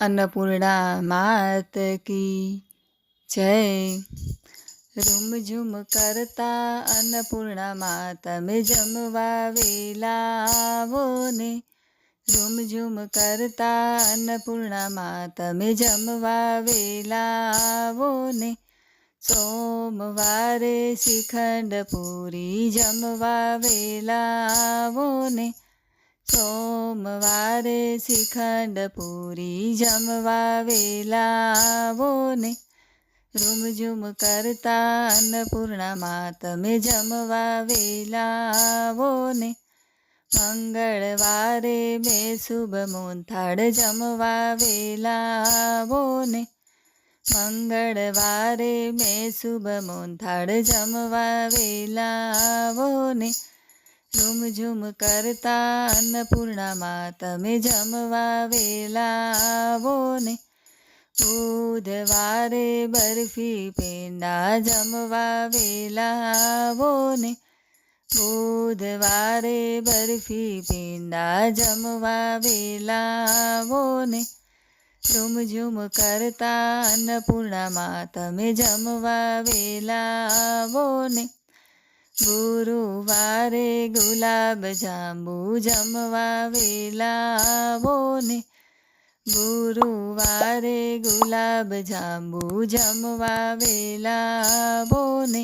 અન્નપૂર્ણા માત કી જય। રૂમ ઝુમ કરતા અન્નપૂર્ણા મા તમે જમવા વેલા આવો ને રૂમ ઝુમ કરતા અન્નપૂર્ણા મા તમે જમવા વેલા ને સોમવારે શિખંડ પૂરી જમવા વેલા ને સોમવારે શ્રીખંડ પૂરી જમવા વેલાવો ને રૂમઝૂમ કરતા અન્નપૂર્ણામાં તમે જમવા વેલા આવો ને મંગળવારે મેં શુભ મોનથાળ જમવા વેલાવો ને મંગળવારે મેં શુભ મોનથાળ જમવા વેલા આવો ને ઝુમ કરતા અન્નપૂર્ણામાં તમે જમવા વેલા આવો ને બુધવારે બરફી પેંડા જમવા વેલા આવો ને બુધવારે બરફી પેંડા જમવા વેલા આવો ને ઝુમઝુમ કરતા અન્નપૂર્ણામાં તમે જમવા વેલા આવો ને ગુરુવારે ગુલાબ જાંબુ જમવા વેલાવો ને ગુરુવારે ગુલાબ જાંબુ જમવા વેલાવો ને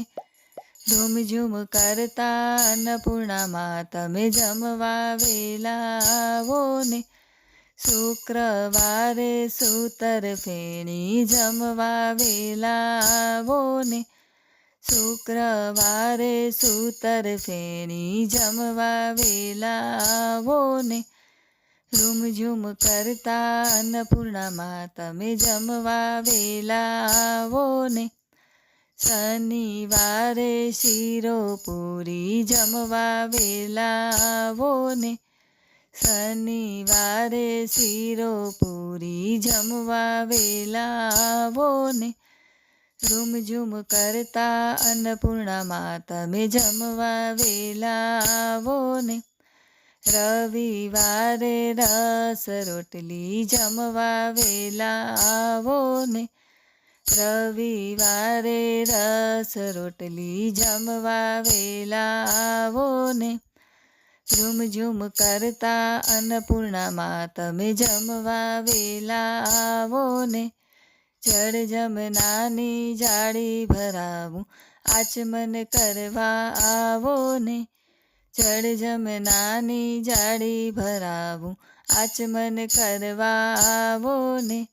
ઝુમઝુમ કરતા અન્નપૂર્ણામાં તમે જમવા વેલાવો ને શુક્રવારે સૂતર ફેણી જમવા વેલાવો ને શુક્રવારે સૂતર ફેણી જમવા વેલાવો ને રૂમઝુમ કરતા અન્નપૂર્ણામાં તમે જમવા વેલાવો ને શનિવારે શીરો પૂરી જમવા વેલાવો ને શનિવારે શીરો પૂરી જમવા વેલાવો ને રૂમઝુમ કરતા અન્નપૂર્ણામાં તમે જમવા વેલાવો ને. રવિવારે રસ રોટલી જમવા વેલાવો ને. રવિવારે રસ રોટલી જમવા વેલાવો ને. ઝુમઝુમ કરતા અન્નપૂર્ણામાં તમે જમવા વેલાવો ને. જળ જમનાની જાળી ભરાવું. આચમન કરવા આવો ને. જળ જમનાની જાળી ભરાવું. આચમન કરવા આવો ને.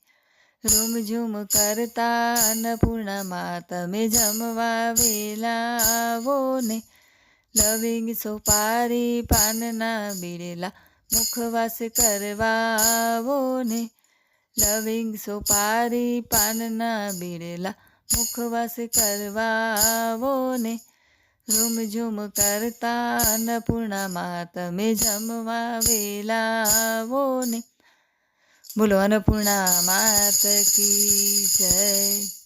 રૂમઝૂમ કરતા અન્નપૂર્ણમાં તમે જમવા વેલા આવો ને. લવિંગ સોપારી પાનના બીડેલા મુખવાસ કરવા આવો ને. લવિંગ સોપારી પાનના બીડેલા મુખવાસ કરવાવો ને રૂમઝુમ કરતા અન્નપૂર્ણામાં તમે જમવા વેલાવો ને બોલો અન્નપૂર્ણા માત કી જય.